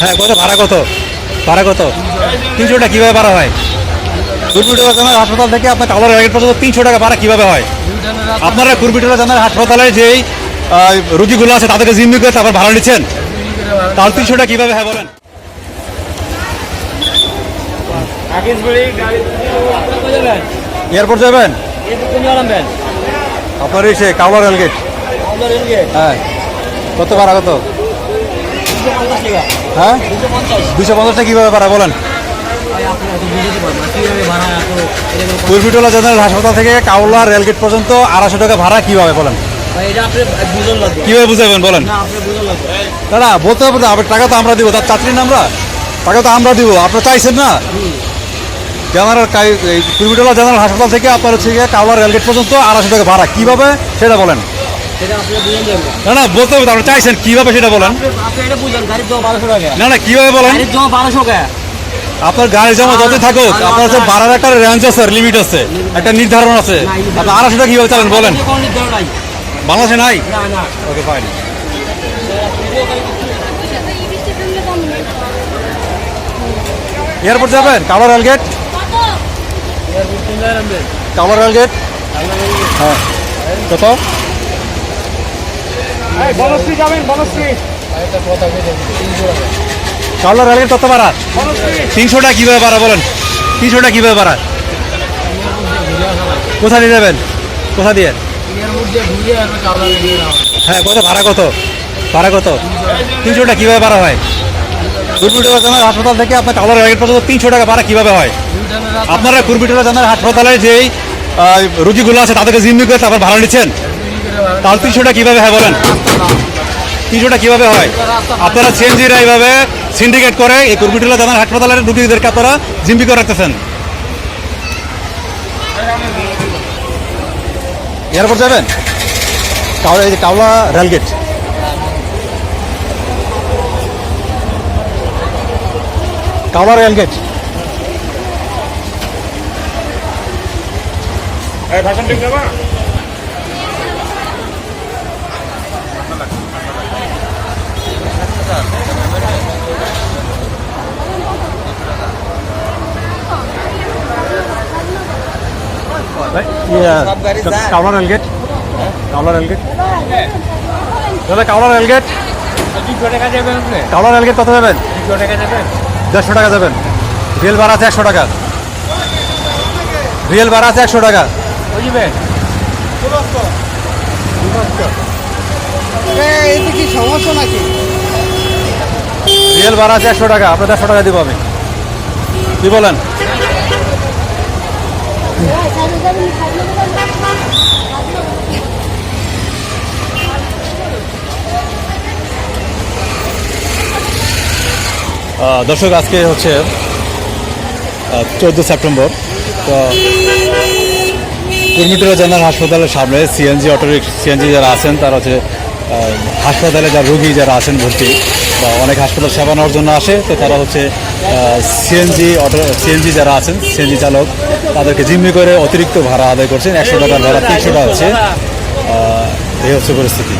হ্যাঁ কত? ভাড়া কত? ভাড়া কত? তিনশো টাকা কীভাবে ভাড়া হয়? কুরবিটোলা জানার হাসপাতাল থেকে আপনার কালার রেগেট পর্যন্ত তিনশো টাকা ভাড়া কীভাবে হয়? আপনারা কুরবিটোলা জানার হাসপাতালে যেই রুগীগুলো আছে তাদেরকে জিম্মি করে তারপর ভাড়া নিচ্ছেন? তাহলে তিনশো টাকা কীভাবে হয় বলেন? এয়ারপোর্ট যাবেন? আপনার এই সে কাউলা রেলগেট। হ্যাঁ। কত ভাড়া কত? হ্যাঁ? দুশো পঞ্চাশটা কীভাবে ভাড়া বলেন? কুরবিটোলা জেনারেল হাসপাতাল থেকে কাউলা রেলগেট পর্যন্ত আড়াইশো টাকা ভাড়া কীভাবে বলেন? কীভাবে বুঝাবেন বলেন? না বলতে হবে না টাকা তো আমরা দিব তার চাকরি না আমরা? টাকা তো আমরা দিব আপনার চাইছেন না? জেনারেল কুরবিটোলা জেনারেল হাসপাতাল থেকে আপনার হচ্ছে কাউলা রেলগেট পর্যন্ত আড়াইশো টাকা ভাড়া। কীভাবে? সেটা বলেন। না না বলতে হবে আপনি চাইছেন কীভাবে সেটা বলেন? না না কীভাবে বলেন? আপনার গাড়ি জমা যত থাকুক আপনার হচ্ছে ভাড়ার একটা রেঞ্জ আছে লিমিট আছে একটা নির্ধারণ আছে। আপনি আড়াইশো টাকা কীভাবে চালান বলেন? বাংলাদেশে নাই? ওকে ফাইন এয়ারপোর্ট যাবেন? কাউলা রেলগেট কাউলা রেলগেট হ্যাঁ। কত? কাউলা রেলগেট কত ভাড়া তিনশো টাকা কীভাবে ভাড়া বলেন? তিনশো টাকা কীভাবে ভাড়া কোথা দিয়ে যাবেন? কোথা দিয়ে? হ্যাঁ কত? ভাড়া কত? ভাড়া কত? তিনশো টাকা কীভাবে ভাড়া হয়? কুরবিটোলা জানার হাসপাতাল থেকে আপনার কালার রেলগেট পর্যন্ত তিনশো টাকা ভাড়া কীভাবে হয়? আপনারা কুরবিটোলা জানার হাসপাতালে যেই রুগীগুলো আছে তাদেরকে জিম্মি করে তারপর ভাড়া নিচ্ছেন? তাহলে তিনশো টাকা কীভাবে হয় বলেন? তিনশো টাকা কীভাবে হয়? আপনারা সিএনজিরা এইভাবে সিন্ডিকেট করে এই কুরবিটোলা জানার হাসপাতালের রুগীদেরকে আপনারা জিম্মি করে রাখতেছেন। এয়ারপোর্ট যাবেন? কাউলা এই যে Kaula rail gate Kaula rail gate Kaula rail gate Kaula rail gate দাদা কাউলা রেলগেট কাউলা রেলগেট কত যাবেন দেড়শো টাকা যাবেন রেল ভাড়া আছে একশো টাকা। রেল ভাড়া আছে একশো টাকা। এতে কি সমস্যা নাকি রেল ভাড়া আছে একশো টাকা। আপনার দেড়শো টাকা দিব আমি। কি বলেন? দর্শক, আজকে হচ্ছে চোদ্দ সেপ্টেম্বর। তো কুর্মিটোলা জেনারেল হাসপাতালের সামনে সিএনজি অটো সিএনজি যারা আছেন, তারা হচ্ছে হাসপাতালে যারা রোগী যারা আছেন, ভর্তি বা অনেক হাসপাতাল সেবা নেওয়ার জন্য আসে, তো তারা হচ্ছে সিএনজি অটো, সিএনজি যারা আছেন, সিএনজি চালক তাদেরকে জিম্মি করে অতিরিক্ত ভাড়া আদায় করছেন। একশো টাকার ভাড়া, তিনশো টাকা হচ্ছে। এই হচ্ছে পরিস্থিতি।